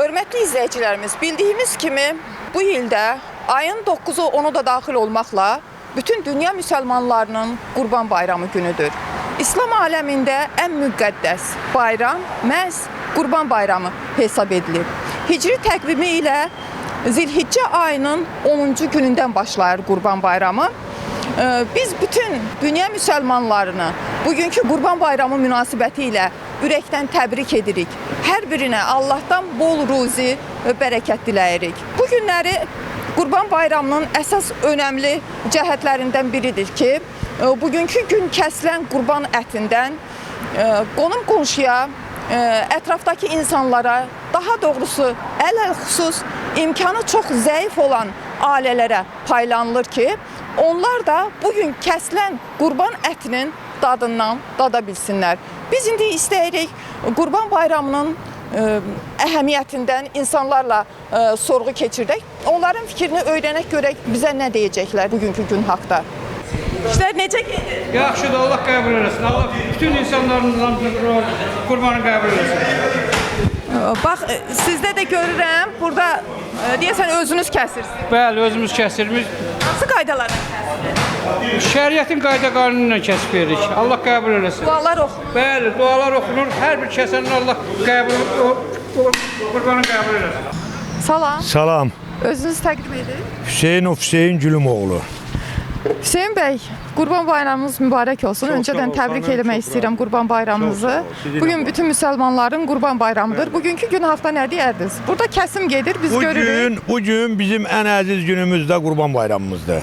Hörmətli izləyicilərimiz, bildiyimiz kimi bu ildə ayın 9-u 10-u da daxil olmaqla bütün dünya müsəlmanlarının Qurban Bayramı günüdür. İslam aləmində ən müqəddəs bayram məhz Qurban Bayramı hesab edilir. Hicri təqvimi ilə Zilhiccə ayının 10-cu günündən başlayır Qurban Bayramı. Ee, Biz bütün dünya müsəlmanlarını bugünkü Qurban Bayramı münasibəti ilə ürəkdən təbrik edirik. Hər birinə Allahdan bol ruzi bərəkət diləyirik. Bu günləri Qurban Bayramının əsas önəmli cəhətlərindən biridir ki, e, bugünkü gün kəsilən qurban ətindən e, qonum qonşuya, e, ətrafdakı insanlara, daha doğrusu əl-əl xüsus imkanı çox zəif olan ailələrə paylanılır ki, onlar da bugün kəsilən qurban ətinin dadından dada bilsinlər. Biz indi istəyirik Qurban Bayramının ə, əhəmiyyətindən insanlarla ə, sorğu keçirdək. Onların fikrini öyrənək görək bizə nə deyəcəklər bugünkü gün haqqında. İşlər necə gedir? Yaxşıdır, Allah qəbul eləsin. Allah bütün insanların qurbanı qəbul eləsin. Bax ə, sizdə də görürəm burada deyəsən özünüz kəsirsiniz. Bəli, özümüz kəsirmiş. Hansı qaydalarla Şəriətin qayda qanunu ilə kəsib veririk. Allah qəbul eləsin. dualar oxunur? Bəli, dualar oxunur. Hər bir kəsənin Allah qəbul qurbanı qəbul eləsin. Salam. Salam. Özünüz təqdim edin. Hüseyin Hüseyin Gülümoğlu. Hüseyin bəy, Qurban Bayramınız mübarək olsun. Çox Öncədən təbrik eləmək istəyirəm Qurban Bayramınızı. Çox sağ ol, sizin Bu gün də. bütün müsəlmanların Qurban Bayramıdır. Bugünkü gün haqqında nə deyərdiniz? Burada kəsim gedir, biz Bu görürük. gün, bu gün bizim ən əziz günümüzdə Qurban Bayramımızdır.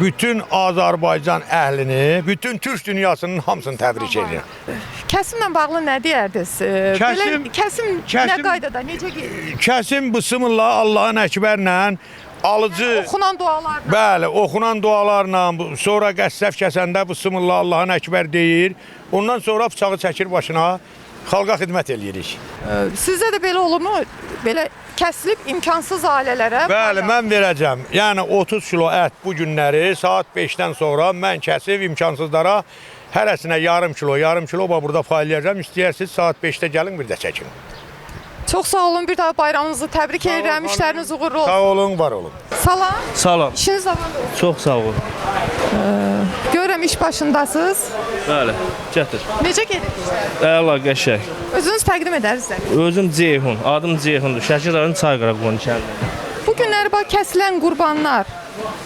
Bütün Azərbaycan əhlini, bütün Türk dünyasının hamısını təbrik edirəm. Kəsimlə bağlı nə deyərdiniz? Ee, Kəsim- belə, kəsim, nə kəsim- qaydada, necə gedir? Kəsim bismillah Allahın əkbərlə alıcı Oxunan dualar. Bəli, oxunan dualarla, sonra qəssəf kəsəndə bismillah Allahın əkbər deyir. Ondan sonra bıçağı çəkir başına, xalqa xidmət eləyirik. Sizdə də belə olurmu? Belə kəsilib imkansız ailələrə. Bəli, mən verəcəm. Yəni 30 kilo ət bu günləri saat 5-dən sonra mən kəsib imkansızlara hərəsinə yarım kilo, yarım kilo bax burada paylayacağam. İstəyirsiniz saat 5-də gəlin bir də çəkin. Çox sağ olun. Bir daha bayramınızı təbrik edirəm. İşləriniz uğurlu olsun. Sağ olun, var olun. Salam. Salam. İşiniz zamanı olsun. Çox sağ olun. Görürəm iş başındasınız. Bəli, gətir. Necə gedir işlər? Əla qəşəng. Özünüz təqdim edərsiniz. Özüm Ceyhun, adım Ceyhundur. Şəki rayonu Çayqara qonu kəndi. Bu günləri bax kəsilən qurbanlar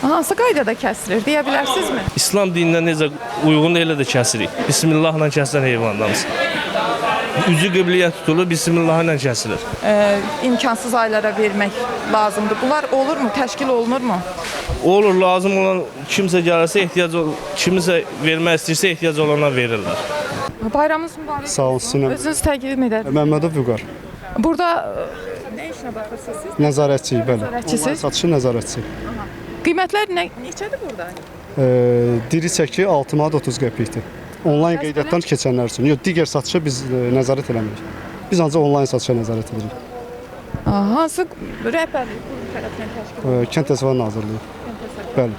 hansı qaydada kəsilir deyə bilərsinizmi? İslam dininə necə uyğun elə də kəsirik. Bismillahla kəsilən heyvanlarımız. Üzü qibləyə tutulur, bismillahla kəsilir. Ee, imkansız aylara vermək lazımdır. Bunlar olurmu? Təşkil olunurmu? Olur, lazım olan kimsə gəlirsə ehtiyac ol, kimisə vermək istəyirsə ehtiyac olana verirlər. Bayramınız mübarək. Sağ ol Sinem. Özünüz təqdim edər. Məmmədov Vüqar. Burada nə işinə baxırsınız siz? Nəzarətçi, bəli. Nəzarətçisiz? Onlayn Satışı nəzarətçi. Qiymətlər nə neçədir burada? E, diri çəki 6 manat 30 qəpikdir. Onlayn qeydiyyatdan keçənlər üçün. Yox, digər satışa biz e, nəzarət eləmirik. Biz ancaq onlayn satışa nəzarət edirik. Hansı rəhbərlik qurum tərəfindən təşkil E, Kənd Təsərrüfatı Nazirliyi. Bəli.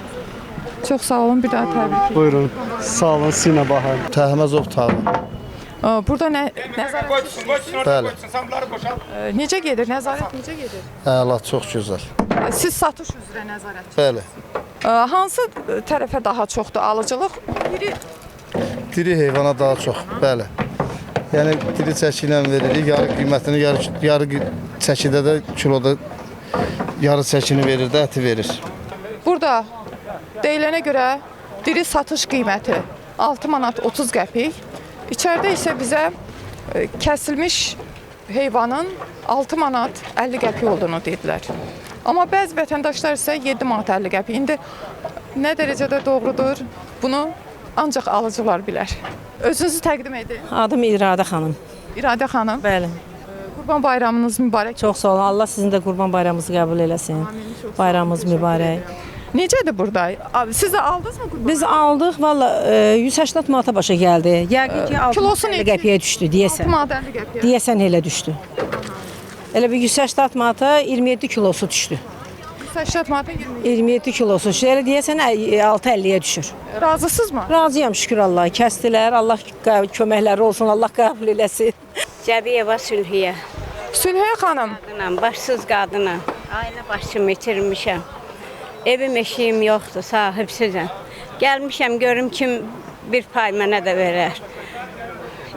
Çox sağ olun, bir daha təbrik edirəm. Buyurun. Sağ olun Sinə Bahar. Təhməzov tağı. Aa, Burada nə nəzarət Qoysun, qoysun, orada Bəli. qoysun, samları boşalt. e, necə gedir? Nəzarət necə gedir? Əla, çox gözəl. Siz satış üzrə nəzarət. Bəli. Hansı tərəfə daha çoxdur alıcılıq? Biri Diri heyvana daha çox. Bəli. Yəni diri çəki ilə veririk. Yarı qiymətini yarı, yarı çəkidə də kiloda yarı çəkini verir də əti verir. Burada deyilənə görə diri satış qiyməti 6 manat 30 qəpik. İçəridə isə bizə e, kəsilmiş heyvanın 6 manat 50 qəpik olduğunu dedilər. Amma bəzi vətəndaşlar isə 7 manat 50 qəpik. İndi nə dərəcədə doğrudur? Bunu ancaq alıcılar bilər. Özünüzü təqdim edin. Adım İradə xanım. İradə xanım, Bəli. Qurban Bayramınız mübarək. Çox sağ olun. Allah sizin də Qurban Bayramınızı qəbul eləsin. Bayramınız mübarək. Necədir burada? Siz də aldınızmı qurban? Biz aldıq valla e, 180 manata başa gəldi. Yəqin ki 60 kilosu neçə? qəpiyə düşdü deyəsən. manat 50 qəpik. Deyəsən elə düşdü. Elə bir 180 manata 27 kilosu düşdü. 80 manata 20. 27 kilosu düşdü. Elə deyəsən 6.50-yə düşür. Razısınızmı? Razıyam şükür Allah. Kəsdilər. Allah köməkləri olsun. Allah qəbul eləsin. Cəbiyeva Sülhiyə. Sülhə xanım, Qadınam, başsız qadınam. Ailə başımı itirmişəm. Evim eşiyim yoxdur, sahibsizəm. Gəlmişəm görüm kim bir pay mənə də verər.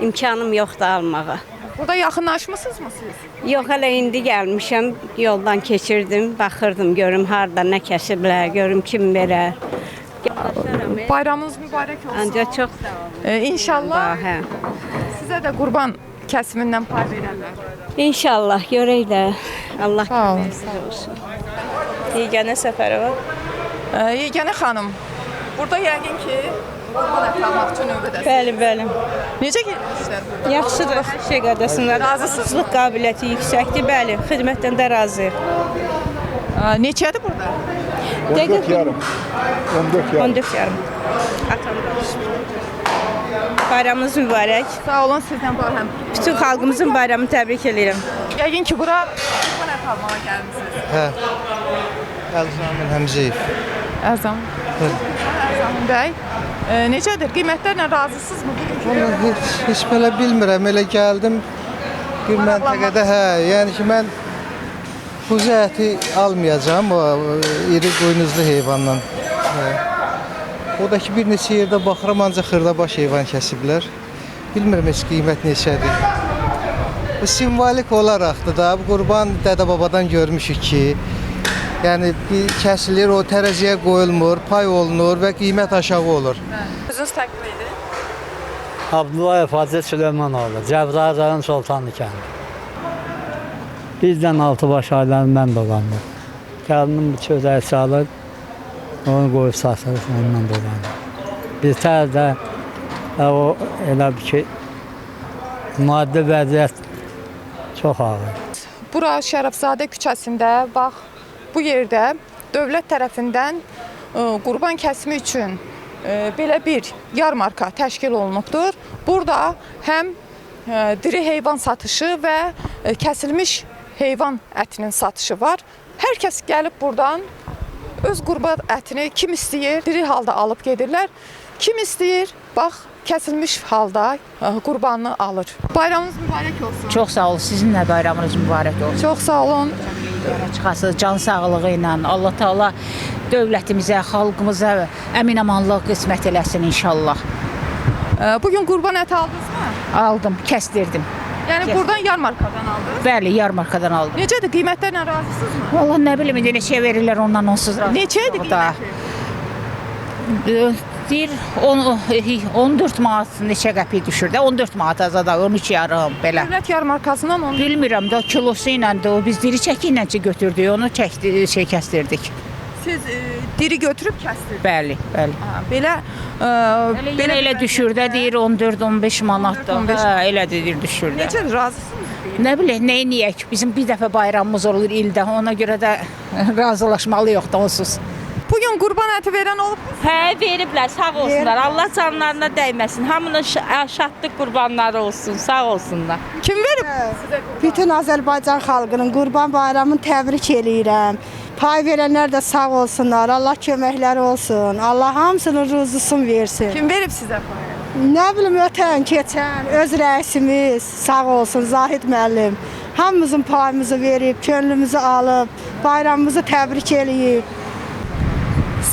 İmkanım yoxdur almağa. burada yaxınlaşmısınızmı siz? Yox, hələ indi gəlmişəm. Yoldan keçirdim, baxırdım görüm harda nə kəsiblər, görüm kim verər. Bayramınız mübarək olsun. Ancaq çox sağ olun. Ee, inşallah Hə. sizə də qurban kəsimindən pay verərlər. İnşallah görək də. Allah köməklər olsun. Yeganə Səfərova. Ee, Yeganə xanım, burada yəqin ki, qurban əti almaq üçün növbədəsiniz. Bəli, bəli. Necə burada? Yaxşıdır. Hər şey qədəsində. Razısınız. Razısınız. qabiliyyəti yüksəkdir, bəli. Xidmətdən də razıyıq. Neçədir burada? 14 yarım. 14 yarım. 14 yarım. Atam. Bayramınız mübarək. Sağ olun, sizdən həm. Bütün xalqımızın bayramını təbrik edirəm. Yəqin ki, bura qurban əti almağa gəlmisiniz. Hə. Əlzamil Həmzəyev. Əzam. Əzam bəy. Ee, necədir? Qiymətlərlə razısınızmı? Vallahi heç, heç belə bilmirəm. Elə gəldim bir məntəqədə hə, yəni ki mən buzu əti almayacağam o iri qoynuzlu heyvandan. Hə. O da ki bir neçə yerdə baxıram ancaq xırdabaş heyvan kəsiblər. Bilmirəm heç qiymət neçədir. Bu simvolik olaraqdır da bu qurban dədə-babadan görmüşük ki, yəni bir kəsilir, o tərəziyə qoyulmur, pay olunur və qiymət aşağı olur. Özünüz təqdim edin. Abdullayev Hacı Süleymanoğlu, Cəbrayıl rayon Sultanlı kəndi. Bizdən altı baş ailənin mən dolandım. Gəlinim bu çözdəyi çalır, onu qoyub satır, ondan dolandım. Bir tər də e, o elə bir ki, maddi vəziyyət çox ağır. Bura Şərəfzadə küçəsində bax bu yerdə dövlət tərəfindən ə, qurban kəsimi üçün ə, belə bir yarmarka təşkil olunubdur. Burada həm ə, diri heyvan satışı və kəsilmiş heyvan ətinin satışı var. Hər kəs gəlib burdan öz qurban ətini kim istəyir, diri halda alıb gedirlər. Kim istəyir, bax kəsilmiş halda qurbanını alır. Bayramınız mübarək olsun. Çox sağ olun. Sizin də bayramınız mübarək olsun. Çox sağ olun. Yola çıxasınız can sağlığı ilə. Allah Taala dövlətimizə, xalqımıza əmin-amanlıq qismət eləsin inşallah. Ə, Bugün qurban əti aldınızmı? Aldım, kəsdirdim. Yəni Yes. buradan yarmarkadan aldınız. Bəli, yarmarkadan aldım. Necədir? Qiymətlərlə razısınızmı? Vallahi nə bilim indi neçə verirlər ondan onsuz razı. Neçədir O da, qiyməti? Deyir 10 14 manat neçə qəpik düşür də 14 manat azada 13 yarım belə. Dövlət yarmarkasından onu Bilmirəm də kilosu ilə də o biz diri çəki ilə götürdük, onu çəkdi, şey kəsdirdik. siz e, diri götürüb kəsdirdiniz. Bəli, bəli. Ha, Belə e, Elə, belə, elə düşür də deyir 14-15 manat da. 14-15 Hə, elə deyir düşür də. Necədir? Razısınız? Nə bilək, nə edək? Bizim bir dəfə bayramımız olur ildə. Ona görə də razılaşmalıyıq da onsuz. Bugün qurban əti verən olub. Hə, veriblər. Sağ olsunlar. Allah canlarına dəyməsin. Hamının şa- şadlıq qurbanları olsun. Sağ olsunlar. Kim verib? Bütün Azərbaycan xalqının Qurban Bayramını təbrik eləyirəm. Pay verənlər də sağ olsunlar. Allah köməkləri olsun. Allah hamısının ruzusunu versin. Kim verib sizə? Nə bilim ötən, keçən öz rəisimiz sağ olsun Zahid müəllim. Hamımızın payımızı verib, könlümüzü alıb, bayramımızı təbrik eləyib.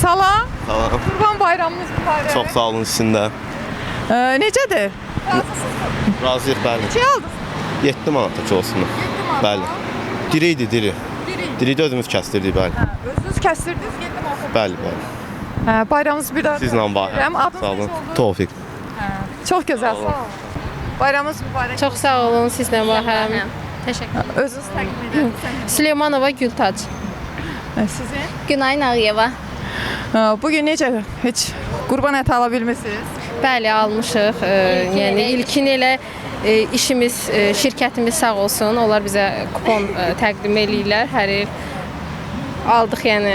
Salam. Salam. Qurban bayramınız mübarək. Çox sağ olun sizin də. E, necədir? Razıyıq bəli. Neçə aldınız? 7 manata ki olsun. Bəli. Diri idi, diri. Diri. Diri də özümüz kəsdirdik, bəli. Özünüz kəsdirdiniz, 7 manat. Bəli, bəli. Hə, bayramınız bir daha. Sizlə adınız Sağ olun. Tofiq. Çox gözəl. Sağ olun. Bayramınız mübarək. Çox sağ olun. Sizlə var. Təşəkkür. Özünüz təqdim edin. Süleymanova Gültac. Sizin? Günay Nağıyeva. Ə, Bugün necə heç qurban əti ala bilmisiniz? Bəli, almışıq. Ee, yəni ilkin elə e, işimiz, e, şirkətimiz sağ olsun. Onlar bizə kupon e, təqdim eləyirlər hər il. Aldıq yəni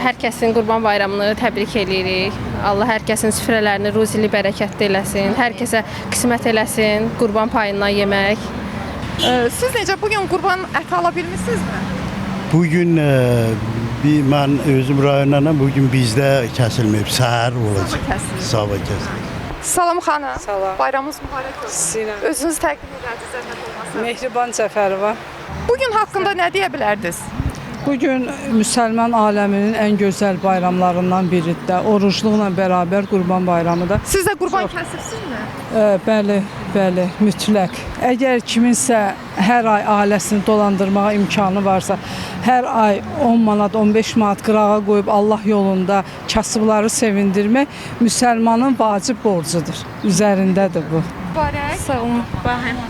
hər kəsin Qurban Bayramını təbrik eləyirik. Allah hər kəsin süfrələrini ruzili bərəkətli eləsin. Hər kəsə qismət eləsin Qurban payından yemək. Ə, Siz necə bugün qurban əti ala bilmisinizmi? Bugün e, bir mən özüm rayondanam. Bugün bizdə kəsilməyib, səhər olacaq. Kəsilməyib. Sabah kəsilməyib. Salam xanım. Salam. Bayramınız mübarək olsun. Sinə. Özünüz təqdim edərdiniz, zəhmət olmasa. Mehriban Cəfərova. Bugün haqqında nə deyə bilərdiniz? Bugün müsəlman aləminin ən gözəl bayramlarından biridir. Orucluqla bərabər Qurban Bayramıdır. Siz də qurban kəsirsinizmi? Ə, bəli, bəli, mütləq. Əgər kiminsə hər ay ailəsini dolandırmağa imkanı varsa, hər ay 10 manat, 15 manat qırağa qoyub Allah yolunda kasıbları sevindirmək müsəlmanın vacib borcudur. Üzərindədir bu. Mübarək. Sağ olun.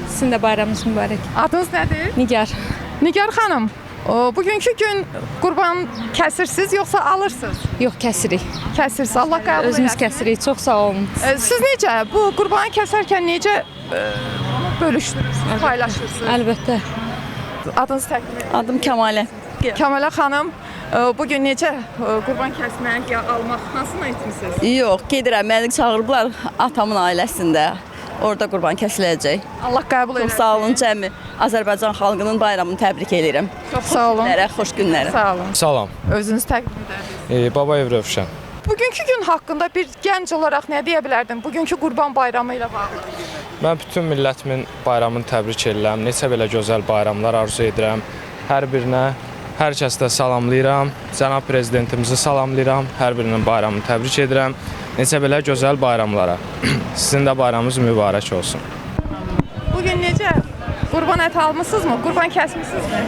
Sizin də bayramınız mübarək. Adınız nədir? Nigar. Nigar xanım, bugünkü gün qurban kəsirsiniz yoxsa alırsınız? Yox, kəsirik. Kəsirsiniz. Allah qəbul Özümüz eləsin. kəsirik. Çox sağ olun. E, Siz necə bu qurbanı kəsərkən necə e, bölüşdürürsünüz, paylaşırsınız? Əlbəttə. Adınızı təqdim edin. Adım Kəmalə. Kəmalə xanım, e, bu gün necə qurban kəsmək almaq hansını etmisiniz? Yox, gedirəm. Məni çağırıblar atamın ailəsində. Orada qurban kəsiləcək. Allah qəbul Çox eləsin. sağ olun cəmi Azərbaycan xalqının bayramını təbrik edirəm. Çox sağ olun. Günlərə, xoş günlərə. Sağ olun. Salam. Özünüz təqdim edərsiniz. Ee, Babayev Rövşən. Bugünkü gün haqqında bir gənc olaraq nə deyə bilərdin? Bugünkü Qurban Bayramı ilə bağlı. Mən bütün millətimin bayramını təbrik edirəm. Neçə belə gözəl bayramlar arzu edirəm. Hər birinə hər kəs də salamlayıram. Cənab prezidentimizi salamlayıram. Hər birinin bayramını təbrik edirəm. Neçə belə gözəl bayramlara. Sizin də bayramınız mübarək olsun. Bu gün necə? Qurban əti almısınızmı? Qurban kəsmisinizmi?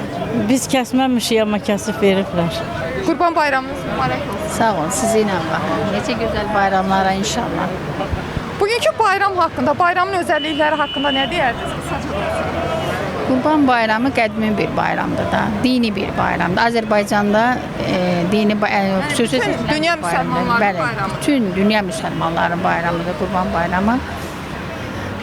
Biz kəsməmişik, amma kəsib veriblər. Qurban bayramınız mübarək olsun. Sağ olun, sizi ilə baxın. Necə gözəl bayramlara inşallah. Bugünkü bayram haqqında, bayramın özəllikləri haqqında nə deyərdiniz? Qısaca Qurban bayramı qədimi bir bayramdır da, dini bir bayramdır. Azərbaycanda e, dini e, xüsusi bütün seçilən dünya müsəlmanlarının Bəli, bayramı. Bütün dünya müsəlmanların bayramıdır Qurban bayramı.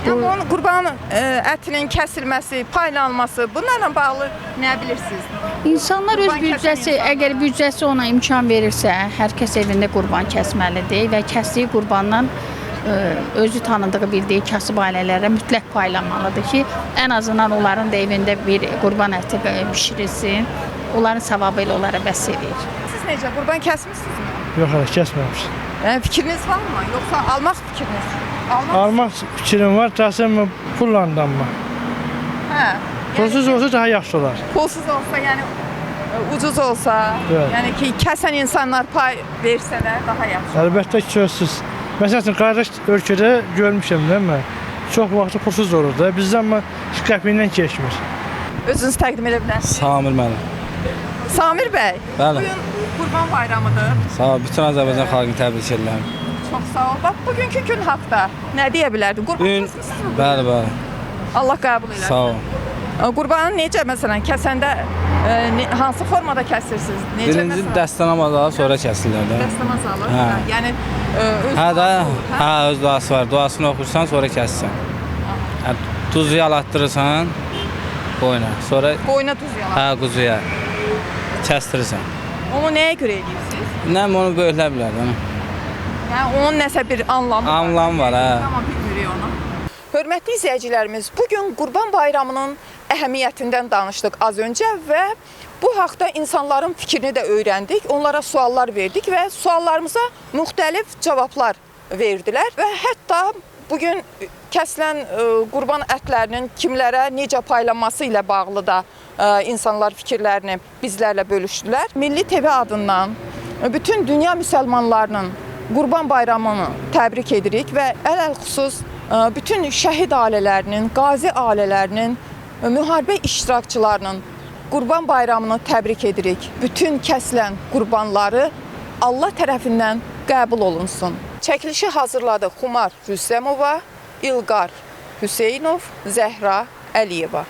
Yəni bunun qurban ə, ətinin kəsilməsi, paylanması, bunlarla bağlı nə bilirsiniz? İnsanlar öz Qurban kəsən büdcəsi, əgər büdcəsi ona imkan verirsə, hər kəs evində qurban kəsməlidir və kəsdiyi qurbandan özü tanıdığı, bildiyi kasıb ailələrə mütləq paylanmalıdır ki, ən azından onların da evində bir qurban əti bişirilsin. Onların savabı ilə onlara bəs edir. Siz necə qurban kəsmisinizmi? Yox, hələ kəsməmişik. Yəni fikriniz varmı? Yoxsa almaq fikriniz? Almaq. Almaq fikrim var, təhsil pullandan mı? Hə. Pulsuz olsa daha yaxşı olar. Pulsuz olsa, yəni ə, ucuz olsa, Evet. yəni ki, kəsən insanlar pay versələr daha yaxşı. Əlbəttə ki, sözsüz. Məsəl üçün, qardaş ölkədə görmüşəm də mən. Çox vaxtı pulsuz olur da. Bizdən amma 2 qəpiyindən keçmir. Özünüz təqdim edə bilərsiniz. Samir mənim. Samir bəy, Bəli. bugün Qurban Bayramıdır. Sağ ol. Bütün Azərbaycan xalqını təbrik edirəm. Çox sağ ol. Bax, bugünkü gün haqda nə deyə bilərdin? Qurban Gün bəli, bəli. Allah qəbul eləsin. Sağ ol. Qurbanı necə məsələn kəsəndə ə, ne, hansı formada kəsirsiniz? Necə Birinci dəstən almadan sonra kəsirlər də. dəstəmaz alır. Hə. Hə. Yəni öz Hə də, duası olur, hə öz duası var. Duasını oxursan, sonra kəssən. Hə, tuzu yalatdırırsan boyuna. Sonra Boyuna duz yalan. hə quzuya kəsdirirsən. Onu nəyə görə edirsiniz? Nə onu böyüklər bilər onu. Yəni onun nəsə bir anlamı var. Anlam var, hə. Amma bilmirik onu. Hörmətli izləyicilərimiz, bu gün Qurban Bayramının əhəmiyyətindən danışdıq az öncə və bu haqda insanların fikrini də öyrəndik. Onlara suallar verdik və suallarımıza müxtəlif cavablar verdilər və hətta bu gün kəsilən ə, qurban ətlərinin kimlərə necə paylanması ilə bağlı da ə, insanlar fikirlərini bizlərlə bölüşdülər. Milli TV adından bütün dünya müsəlmanlarının Qurban Bayramını təbrik edirik və ələl-xüsus ə, bütün şəhid ailələrinin, qazi ailələrinin, müharibə iştirakçılarının Qurban Bayramını təbrik edirik. Bütün kəsilən qurbanları Allah tərəfindən qəbul olunsun. Çəkilişi hazırladı Xumar Rüstəmova, İlqar Hüseynov, Zəhra Əliyeva.